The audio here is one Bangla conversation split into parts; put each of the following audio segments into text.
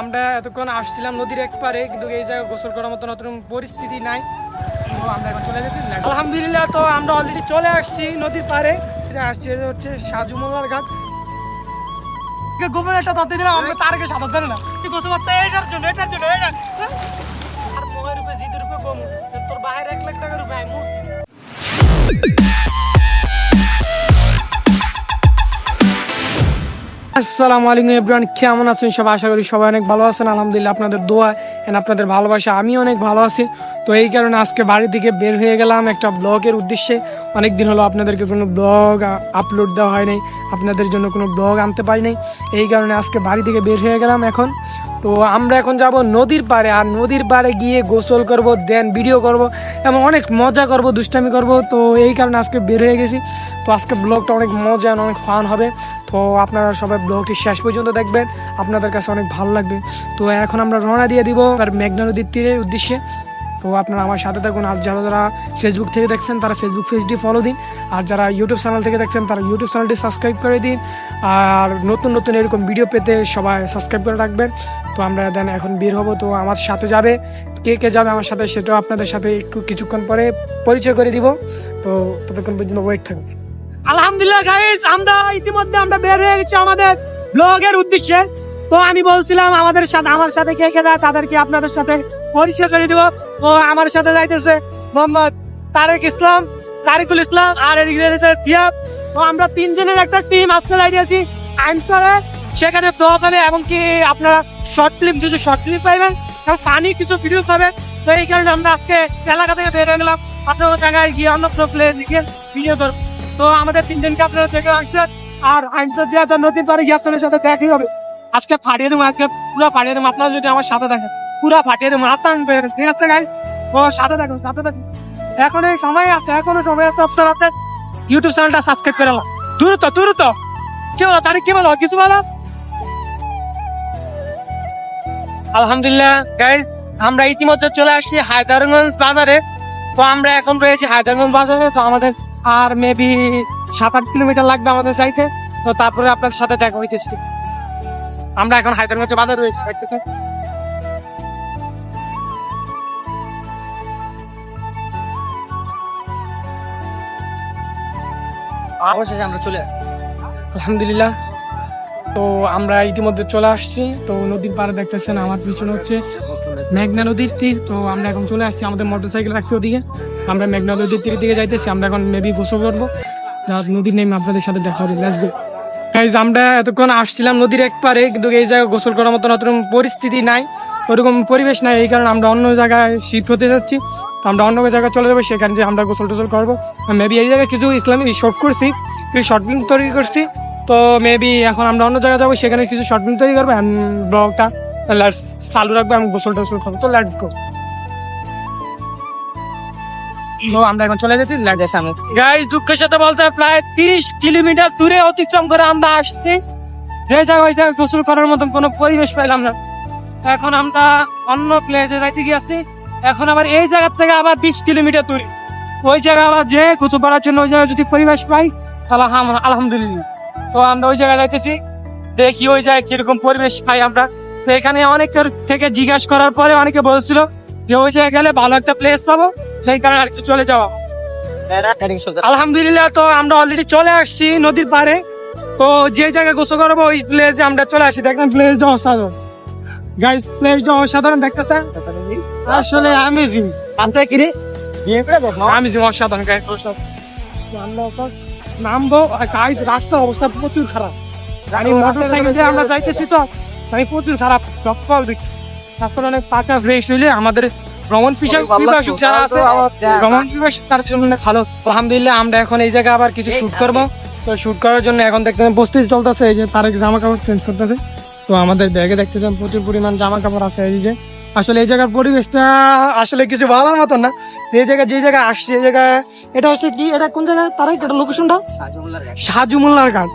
আমরা এতক্ষণ আসছিলাম নদীর এক পারে, কিন্তু এই জায়গায় গোসল করার মতো নতুন পরিস্থিতি নাই। চলে যাচ্ছি আলহামদুলিল্লাহ, তো আমরা অলরেডি চলে আসছি নদীর পারে। আসছি এটা হচ্ছে সাজু মোল্লার ঘাট। একটা আমরা তারকে সাঁতার জানে না। করতে জন্য জন্য তোর বাহির এক লাখ টাকার রূপে আসসালামু আলাইকুম এভরিওয়ান, কেমন আছেন সবাই? আশা করি সবাই অনেক ভালো আছেন। আলহামদুলিল্লাহ, আপনাদের দোয়া এন্ড আপনাদের ভালোবাসা, আমি অনেক ভালো আছি। তো এই কারণে আজকে বাড়ি থেকে বের হয়ে গেলাম একটা ব্লগের উদ্দেশ্যে। অনেক দিন হলো আপনাদেরকে কোনো ব্লগ আপলোড দেওয়া হয় নাই। আপনাদের জন্য কোনো ব্লগ আনতে পারি নাই। এই কারণে আজকে বাড়ি থেকে বের হয়ে গেলাম এখন। তো আমরা এখন যাব নদীর পাড়ে, আর নদীর পাড়ে গিয়ে গোসল করব দেন ভিডিও করব, এবং অনেক মজা করব, দুষ্টামি করব। তো এই কারণে আজকে বের হয়ে গেছি। তো আজকে ব্লগটা অনেক মজা অনেক ফান হবে। তো আপনারা সবাই ব্লগটি শেষ পর্যন্ত দেখবেন। আপনাদের কাছে অনেক ভালো লাগবে। তো এখন আমরা রওনা দিয়ে দিব আর মেঘনা নদীর তীরের উদ্দেশ্যে। তো আপনারা আমার সাথে থাকুন। আর যারা যারা ফেসবুক থেকে দেখছেন, তারা ফেসবুক পেজটি ফলো দিন। আর যারা ইউটিউব চ্যানেল থেকে দেখছেন, তারা ইউটিউব চ্যানেলটি সাবস্ক্রাইব করে দিন। আর নতুন নতুন এরকম ভিডিও পেতে সবাই সাবস্ক্রাইব করে রাখবেন। তো আমরা দেন এখন বের হব, তো আমার সাথে যাবে। কে কে যাবে আমার সাথে সেটাও আপনাদের সাথে একটু কিছুক্ষণ পরে পরিচয় করে দিব। তো ততক্ষণ পর্যন্ত ওয়েট থাকবে আলহামদুলিল্লাহ গাইস আমরা ইতিমধ্যে আমরা বের হয়ে গেছি আমাদের ব্লগের উদ্দেশ্যে। তো আমি বলছিলাম আমাদের সাথে আমার সাথে কে কে যায়, তাদেরকে আপনাদের সাথে পরিচয় করে দিব। ও আমার সাথে যাইতেছে মোহাম্মদ তারেক ইসলাম, তারিকুল ইসলাম আর এদিকে সিয়াব। তো আমরা তিনজনের একটা টিম আজকে লাগিয়েছি আইনসারে সেখানে ব্লগ হবে এবং কি আপনারা শর্ট ফিল্ম কিছু শর্ট ফিল্ম পাইবেন এবং ফানি কিছু ভিডিও পাবেন তো এই কারণে আমরা আজকে এলাকা থেকে বের হয়ে গেলাম আপনার জায়গায় গিয়ে অন্য কোনো প্লেস গিয়ে ভিডিও করব তো আমাদের তিনজনকে আপনারা দেখে রাখছেন। আর দেওয়া তো নদীর পারে গিয়ে আপনাদের সাথে দেখাই হবে। আজকে ফাটিয়ে দেবো, আজকে পুরো ফাটিয়ে দেবো। আপনারা যদি আমার সাথে দেখেন পুরা ফাটিয়ে দেবো। টানবে ঠিক আছে গাই ও সাথে দেখুন সাথে দেখুন এখন এই সময় আছে, এখনও সময় আছে আপনারা ইউটিউব চ্যানেলটা সাবস্ক্রাইব করে দ্রুত দ্রুত। কি বলো, তারিখ কি বলো? কিছু বলো? আলহামদুলিল্লাহ আমরা ইতিমধ্যে চলে আসছি হায়দারগঞ্জ বাজারে। তো আমরা এখন রয়েছি হায়দারগঞ্জ বাজারে, তো আমাদের আর মেবি সাত আট কিলোমিটার লাগবে আমাদের যাইতে তো তারপরে আপনার সাথে দেখা হইতেছি। আমরা এখন হায়দারগঞ্জ বাজারে রয়েছি। অবশেষে আমরা চলে আসছি। আলহামদুলিল্লাহ। তো আমরা ইতিমধ্যে চলে আসছি। তো নদীর পাড়ে দেখতেছেন আমার পিছনে হচ্ছে মেঘনা নদীর তীর। তো আমরা এখন চলে আসছি আমাদের মোটর সাইকেল রাখছি ওদিকে। আমরা মেঘনা নদীর তীরের দিকে যাইতেছি, আমরা এখন মেবি গোসল করব। যার নদীর নেমে আপনাদের সাথে দেখা হবে লেটস গো গাইজ আমরা এতক্ষণ আসছিলাম নদীর এক পারে কিন্তু এই জায়গায় গোসল করার মতো নতুন পরিস্থিতি নাই, ওরকম পরিবেশ নাই, এই কারণে আমরা অন্য জায়গায় শিফট হতে যাচ্ছি। তো আমরা অন্য জায়গায় চলে যাব, সেখানে যে আমরা গোসল টোসল করব মেবি এই জায়গায় কিছু ইসলামিক শর্ট করছি, কিছু শর্ট ফিল্ম তৈরি করছি। তো মেবি এখন আমরা অন্য জায়গায় যাব, সেখানে কিছু শর্ট ফিল্ম তৈরি করব ব্লগটা চালু রাখব আমি গোসল টোসল করব, তো লেটস গো আমরা এখন চলে সামনে। দুঃখের সাথে বলতে প্রায় তিরিশ কিলোমিটার দূরে অতিক্রম করে আমরা আসছি। যে জায়গায় মতন কোনো পরিবেশ পাইলাম না। এখন আমরা অন্য প্লেসে যাইতে গিয়েছি। এখন আবার এই জায়গা থেকে আবার বিশ কিলোমিটার দূরে। ওই জায়গায় আবার করার জন্য ওই জায়গায় যদি পরিবেশ পাই, তাহলে হাম- আলহামদুলিল্লাহ। তো আমরা ওই জায়গায় যাইতেছি। দেখি ওই জায়গায় কীরকম পরিবেশ পাই আমরা। তো এখানে অনেকের থেকে জিজ্ঞাসা করার পরে অনেকে বলছিল যে ওই জায়গায় গেলে ভালো একটা প্লেস পাবো সেই কারণে আর কি চলে যাওয়া। আলহামদুলিল্লাহ তো আমরা অলরেডি চলে আসছি নদীর পাড়ে। তো যে জায়গায় গোসল করব ওই প্লেসে আমরা চলে আসি। দেখলাম প্লেসটা অসাধারণ। গাইস প্লেসটা অসাধারণ দেখতেছেন? আসলে আমেজিং কি রে দেখ আমেজিং অসাধারণ গাইস অসাধারণ। নামবো রাস্তার অবস্থা প্রচুর খারাপ। আমি মোটর সাইকেল দিয়ে আমরা যাইতেছি তো মানে প্রচুর খারাপ চপ্পল দিক। তারপর অনেক পাকা ফ্রেশ হইলে আমাদের ভ্রমণ পিপাসুক যারা আছে ভ্রমণ পিপাসুক তার জন্য অনেক ভালো। আলহামদুলিল্লাহ আমরা এখন এই জায়গায় আবার কিছু শুট করব। তো শুট করার জন্য এখন দেখতে বস্তি চলতেছে এই যে তারেক জামা কাপড় চেঞ্জ করতেছে। তো আমাদের ব্যাগে দেখতেছেন প্রচুর পরিমাণ জামা কাপড় আছে এই যে আসলে এই জায়গার পরিবেশটা আসলে কিছু বলার মতন না। এই জায়গায় যে জায়গায় আসছে এই জায়গায় এটা হচ্ছে কি এটা কোন জায়গায় তারাই এটা লোকেশনটা সাজু মোল্লার ঘাট।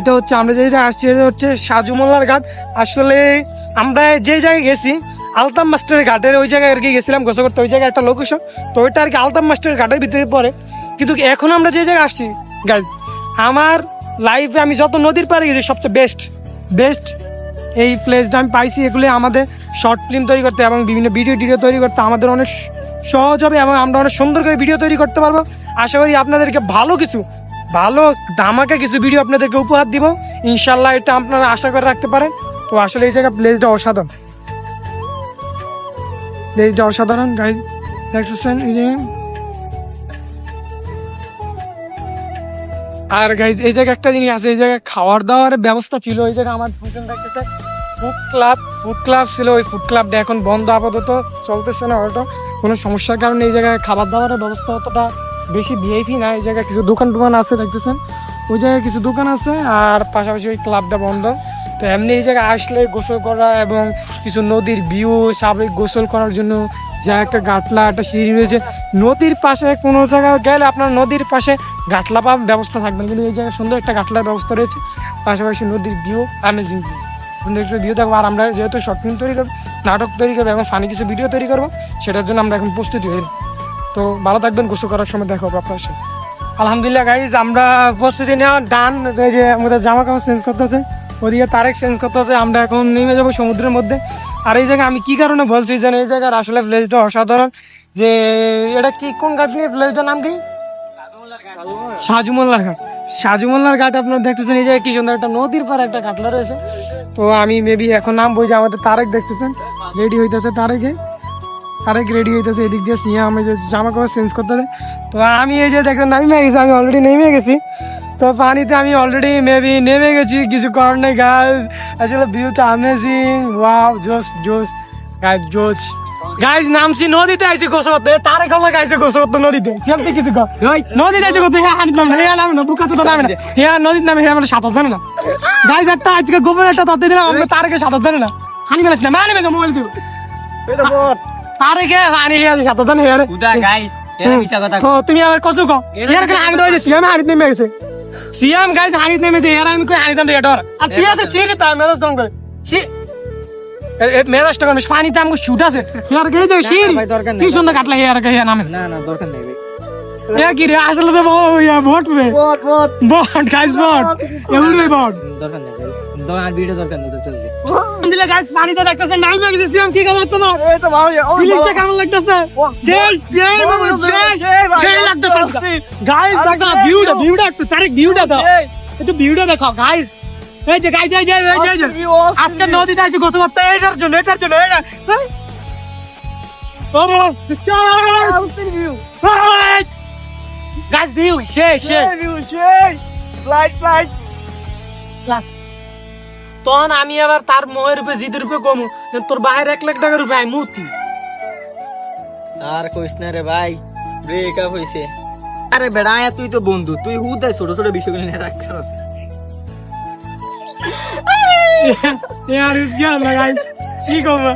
এটা হচ্ছে আমরা যে জায়গায় আসছি এটা হচ্ছে সাজু মোল্লার ঘাট। আসলে আমরা যে জায়গায় গেছি আলতাম মাস্টারের ঘাটের ওই জায়গায় আর কি গেছিলাম গোসল করতে। ওই জায়গায় একটা লোকেশন তো ওইটা আর কি আলতাম মাস্টারের ঘাটের ভিতরে পড়ে। কিন্তু এখন আমরা যে জায়গায় আসছি গাইজ আমার লাইফে আমি যত নদীর পাড়ে গেছি সবচেয়ে বেস্ট বেস্ট এই প্লেসটা আমি পাইছি, এগুলি আমাদের শর্ট ফিল্ম তৈরি করতে এবং বিভিন্ন ভিডিও টিডিও তৈরি করতে আমাদের অনেক সহজ হবে এবং আমরা অনেক সুন্দর করে ভিডিও তৈরি করতে পারব। আশা করি আপনাদেরকে ভালো কিছু, ভালো দামাকে কিছু ভিডিও আপনাদেরকে উপহার দিব। ইনশাল্লাহ এটা আপনারা আশা করে রাখতে পারেন। তো আসলে এই জায়গা প্লেসটা অসাধারণ। প্লেসটা অসাধারণ গাইড দেখতেছেন এই যে আর গাইজ এই জায়গায় একটা জিনিস আছে, এই জায়গায় খাওয়ার দাওয়ার ব্যবস্থা ছিল, এই জায়গায় আমার ফুটন দেখতে ফুড ক্লাব ফুড ক্লাব ছিল, ওই ফুড ক্লাবটা এখন বন্ধ আপাতত, চলতেছে না হয়তো কোনো সমস্যার কারণে এই জায়গায় খাবার দাবারের ব্যবস্থা অতটা বেশি ভিআইপি না, এই জায়গায় কিছু দোকান টোকান আছে, দেখতেছেন। ওই জায়গায় কিছু দোকান আছে, আর পাশাপাশি ওই ক্লাবটা বন্ধ। তো এমনি এই জায়গায় আসলে গোসল করা এবং কিছু নদীর ভিউ স্বাভাবিক গোসল করার জন্য যা একটা গাটলা, একটা সিঁড়ি রয়েছে, নদীর পাশে কোনো জায়গায় গেলে আপনার নদীর পাশে গাটলা পাওয়ার ব্যবস্থা থাকবে কিন্তু এই জায়গায় সুন্দর একটা গাটলার ব্যবস্থা রয়েছে, পাশাপাশি নদীর ভিউ অ্যামেজিং সুন্দর একটা ভিউ থাকব আর আমরা যেহেতু শর্ট ফিল্ম তৈরি করব, নাটক তৈরি করব এবং ফানি কিছু ভিডিও তৈরি করব, সেটার জন্য আমরা এখন প্রস্তুতি হই তো ভালো থাকবেন, গোসল করার সময় দেখা হবে আপনার সাথে। আলহামদুলিল্লাহ গাইজ আমরা প্রস্তুতি নেওয়া ডান আমাদের জামা কাপড় চেঞ্জ করতেছে। ওদিকে তারেক চেঞ্জ করতেছে আমরা এখন নেমে যাব সমুদ্রের মধ্যে। আর এই জায়গায় আমি কি কারণে বলছি যেন এই জায়গার আসলে প্লেসটা অসাধারণ? যে এটা কি, কোন ঘাট নিয়ে প্লেসটার নাম কি? সাজুমোল্লার ঘাট। সাজুমোল্লার ঘাট আপনারা দেখতেছেন, এই জায়গায় কি সুন্দর একটা নদীর পাড়ে একটা ঘাটলা রয়েছে। তো আমি মেবি এখন নাম বই যে আমাদের তারেক দেখতেছেন রেডি হইতেছে তারেকে। তারেক রেডি হইতেছে, এদিক দিয়ে সিয়া আমি যে জামা কাপড় চেঞ্জ করতেছে তো আমি এই যে দেখতে নেমে গেছি, আমি অলরেডি নেমে গেছি। তো পানিতে আমি অলরেডি মেবি নেমে গেছি কিছু করার নেই গাছ আসলে ভিউটা আমেজিং ওয়াও জোস জোস গাছ জোস গাইজ নামছি নদীতে আইছি গোসল করতে তারে কলা গাইছে গোসল করতে নদীতে। সেমতে কিছু কর। নদীতে আইছে করতে হ্যাঁ হাঁটলাম না হ্যাঁ নামে না বুকা তো নামে না। হ্যাঁ নদীর নামে হ্যাঁ সাঁতার জানে না। গাইজ একটা আজকে গোপন একটা তত্ত্ব দিলাম আমরা তারকে সাঁতার জানে না। হানি না মানে মোবাইল দিব। তারকে হানি হ্যাঁ সাঁতার জানে হ্যাঁ উদা ও তুমি আমার কত কো এর সিয়াম হানি নেমে গেছে। সিয়াম গাইজ হানি নেমেছে এর আমি কই হানি দাম ডর আর তুই আছে চিনি তা মেরাজ করে সি মেরাজ টাকা পানি আমাকে শুট আছে ইয়ার গে যে সিঁড়ি ভাই, দরকার নেই। কি সুন্দর কাটলা ইয়ার গে ইয়া নামে না না দরকার নেই এ কি রে আসলে তো ইয়া ভোট রে vote vote vote guys vote এমন রে ভোট দরকার নেই দরকার ভিডিও দরকার নেই তো চলবে দিলে পানিতে দেখতেছে গেছে সিয়াম কি খবর তোমার? এই তো ভালো। ইলিশটা কেমন লাগতেছে? জেল জেল জেল জেল লাগতেছে গাইস দেখো। ভিউটা ভিউটা একটু তারিখ ভিউটা দাও। একটু ভিউটা দেখো গাইস এই যে গাইস এই যে এই যে, আজকে নদীতে আছে গোসল করতে এটার জন্য এটার জন্য হ্যাঁ? ও বাবা, গাইস ভিউ শেষ শেষ লাইট লাইট তখন আমি আবার তার মোহের রূপে জিদের রূপে কমু তোর বাহির এক লাখ টাকার রূপে আমি মূর্তি আর কইস না রে ভাই ব্রেকআপ হইছে আরে বেড়া আয়া তুই তো বন্ধু তুই হুদায় ছোট ছোট বিষয়গুলো নিয়ে রাখতে পারস यार क्या लगाई কি করবে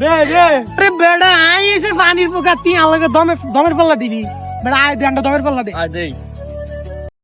দে দে আরে বেড়া আই এসে পানির পোকা তিন আলাদা দমে দমের পাল্লা দিবি বেড়া আই দেনটা দমের পাল্লা দে আর দেই